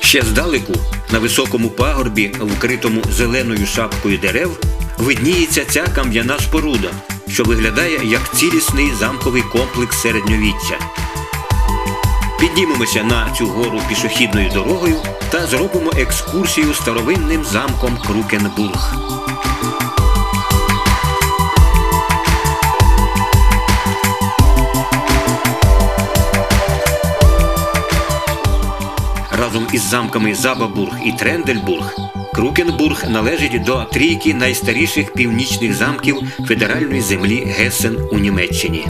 Ще здалеку, на високому пагорбі, вкритому зеленою шапкою дерев, видніється ця кам'яна споруда, що виглядає як цілісний замковий комплекс середньовіччя. Піднімемося на цю гору пішохідною дорогою та зробимо екскурсію старовинним замком Крукенбург. Разом із замками Забабург і Трендельбург Крукенбург належить до трійки найстаріших північних замків федеральної землі Гесен у Німеччині.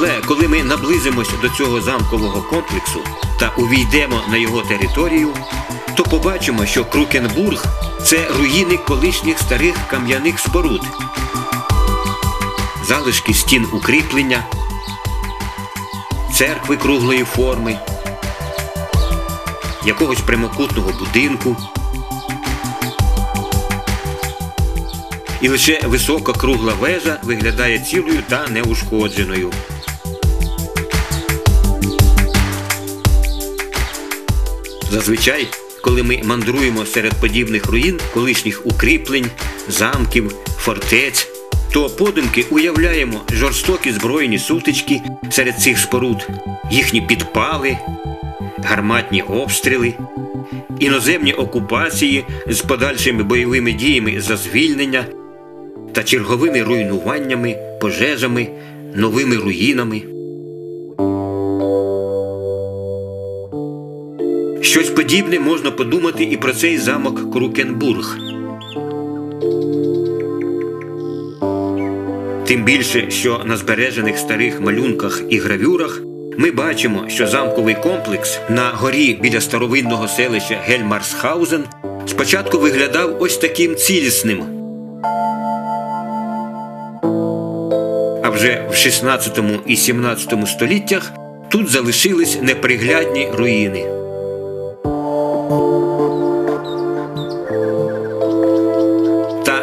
Але коли ми наблизимось до цього замкового комплексу та увійдемо на його територію, то побачимо, що Крукенбург це руїни колишніх старих кам'яних споруд, залишки стін укріплення, церкви круглої форми, якогось прямокутного будинку. І лише висока кругла вежа виглядає цілою та неушкодженою. Зазвичай, коли ми мандруємо серед подібних руїн, колишніх укріплень, замків, фортець, то подумки уявляємо жорстокі збройні сутички серед цих споруд, їхні підпали, гарматні обстріли, іноземні окупації з подальшими бойовими діями за звільнення та черговими руйнуваннями, пожежами, новими руїнами. Щось подібне можна подумати і про цей замок Крукенбург. Тим більше, що на збережених старих малюнках і гравюрах ми бачимо, що замковий комплекс на горі біля старовинного селища Гельмарсхаузен спочатку виглядав ось таким цілісним. А вже в 16 і 17 століттях тут залишились неприглядні руїни.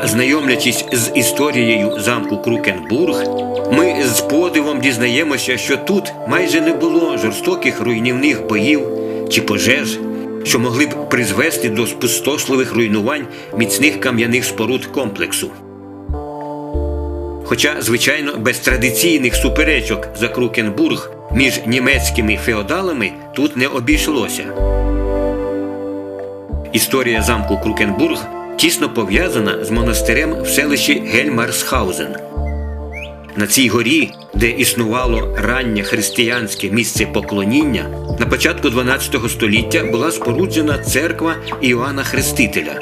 Знайомлячись з історією замку Крукенбург, ми з подивом дізнаємося, що тут майже не було жорстоких руйнівних боїв чи пожеж, що могли б призвести до спустошливих руйнувань міцних кам'яних споруд комплексу. Хоча, звичайно, без традиційних суперечок за Крукенбург між німецькими феодалами тут не обійшлося. Історія замку Крукенбург тісно пов'язана з монастирем в селищі Гельмарсхаузен. На цій горі, де існувало раннє християнське місце поклоніння, на початку 12 століття була споруджена церква Іоанна Хрестителя.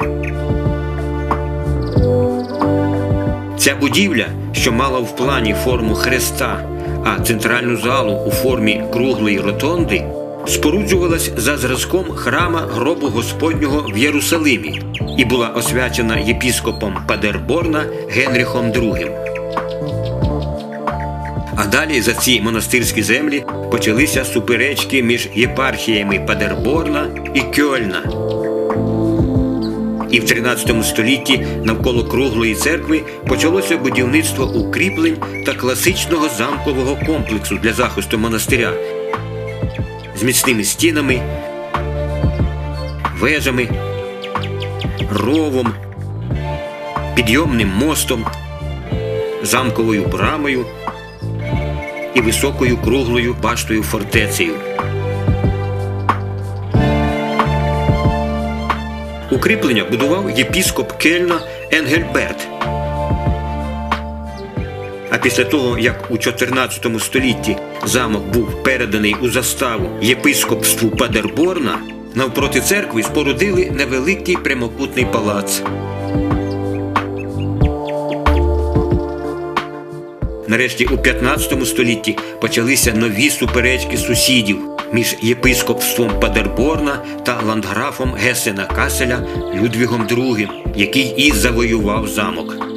Ця будівля, що мала в плані форму хреста, а центральну залу у формі круглої ротонди, споруджувалась за зразком храма гробу Господнього в Єрусалимі і була освячена єпіскопом Падерборна Генріхом II. А далі за ці монастирські землі почалися суперечки між єпархіями Падерборна і Кьольна. І в 13 столітті навколо круглої церкви почалося будівництво укріплень та класичного замкового комплексу для захисту монастиря з міцними стінами, вежами, ровом, підйомним мостом, замковою брамою і високою круглою баштою фортецею. Укріплення будував єпіскоп Кельна Енгельберт. А після того, як у 14 столітті замок був переданий у заставу єпископству Падерборна, навпроти церкви спорудили невеликий прямокутний палац. Нарешті у 15 столітті почалися нові суперечки сусідів між єпископством Падерборна та ландграфом Гесена Каселя Людвігом II, який і завоював замок.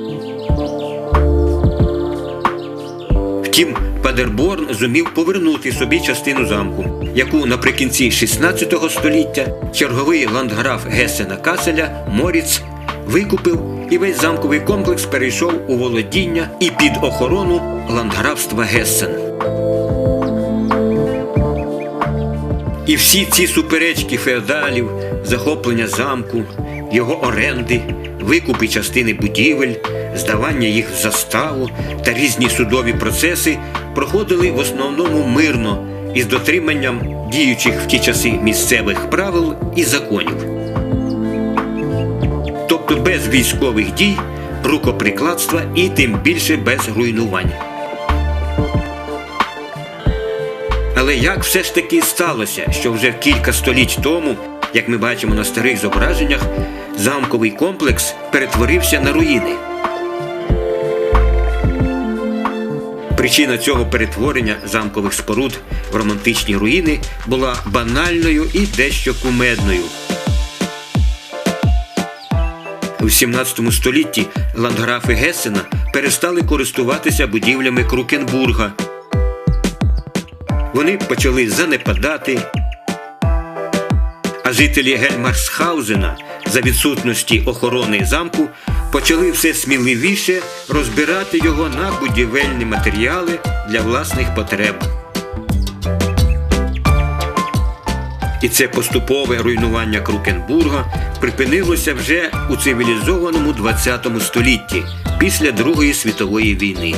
Втім, Падерборн зумів повернути собі частину замку, яку наприкінці 16 століття черговий ландграф Гесена Каселя Моріц викупив, і весь замковий комплекс перейшов у володіння і під охорону ландграфства Гессен. І всі ці суперечки феодалів, захоплення замку, його оренди, викупи частини будівель, здавання їх в заставу та різні судові процеси проходили в основному мирно із дотриманням діючих в ті часи місцевих правил і законів. Тобто без військових дій, рукоприкладства і тим більше без руйнувань. Але як все ж таки сталося, що вже кілька століть тому, як ми бачимо на старих зображеннях, замковий комплекс перетворився на руїни? Причина цього перетворення замкових споруд в романтичні руїни була банальною і дещо кумедною. У 17 столітті ландграфи Гессена перестали користуватися будівлями Крукенбурга. Вони почали занепадати, а жителі Гельмарсхаузена за відсутності охорони замку почали все сміливіше розбирати його на будівельні матеріали для власних потреб. І це поступове руйнування Крукенбурга припинилося вже у цивілізованому ХХ столітті після Другої світової війни.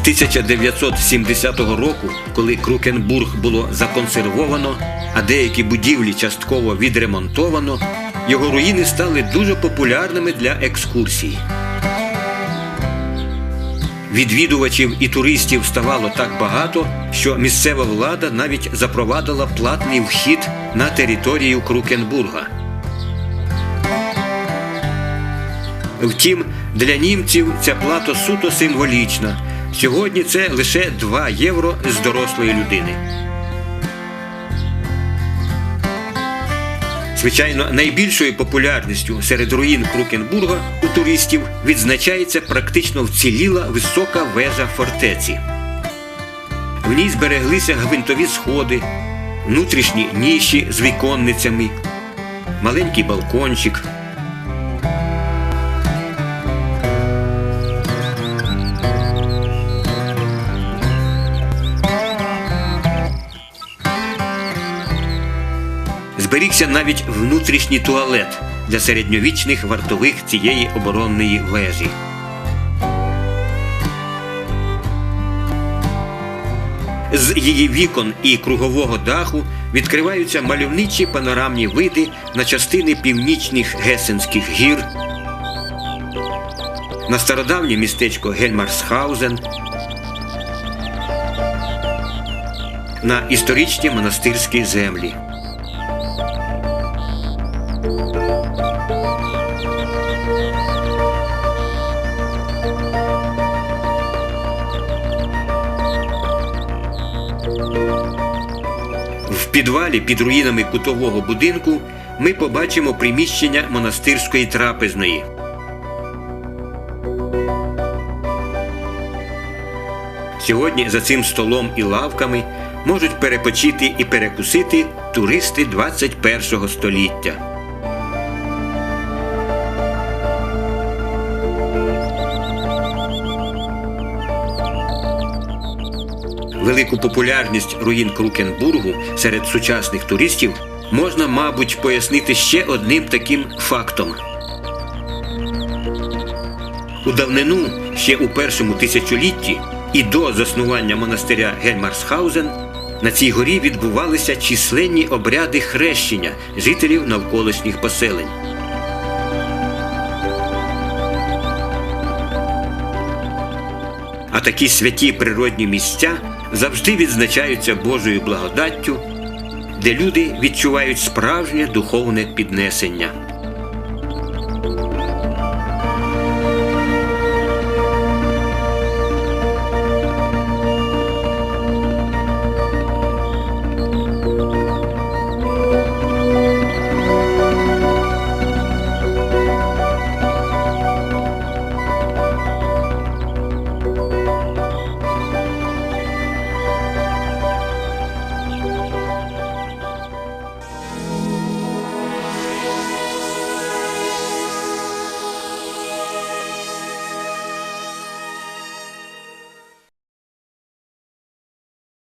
1970 року, коли Крукенбург було законсервовано, а деякі будівлі частково відремонтовано, його руїни стали дуже популярними для екскурсій. Відвідувачів і туристів ставало так багато, що місцева влада навіть запровадила платний вхід на територію Крукенбурга. Втім, для німців ця плата суто символічна. Сьогодні це лише 2 євро з дорослої людини. Звичайно, найбільшою популярністю серед руїн Крукенбурга у туристів відзначається практично вціліла висока вежа фортеці. В ній збереглися гвинтові сходи, внутрішні ніші з віконницями, маленький балкончик. Зберігся навіть внутрішній туалет для середньовічних вартових цієї оборонної вежі. З її вікон і кругового даху відкриваються мальовничі панорамні види на частини північних Гесенських гір, на стародавнє містечко Гельмарсхаузен, на історичні монастирські землі. Підвалі під руїнами кутового будинку ми побачимо приміщення монастирської трапезної. Сьогодні за цим столом і лавками можуть перепочити і перекусити туристи 21 століття. Велику популярність руїн Крукенбургу серед сучасних туристів можна, мабуть, пояснити ще одним таким фактом. У давнину, ще у першому тисячолітті і до заснування монастиря Гельмарсхаузен, на цій горі відбувалися численні обряди хрещення жителів навколишніх поселень. А такі святі природні місця завжди відзначаються Божою благодаттю, де люди відчувають справжнє духовне піднесення.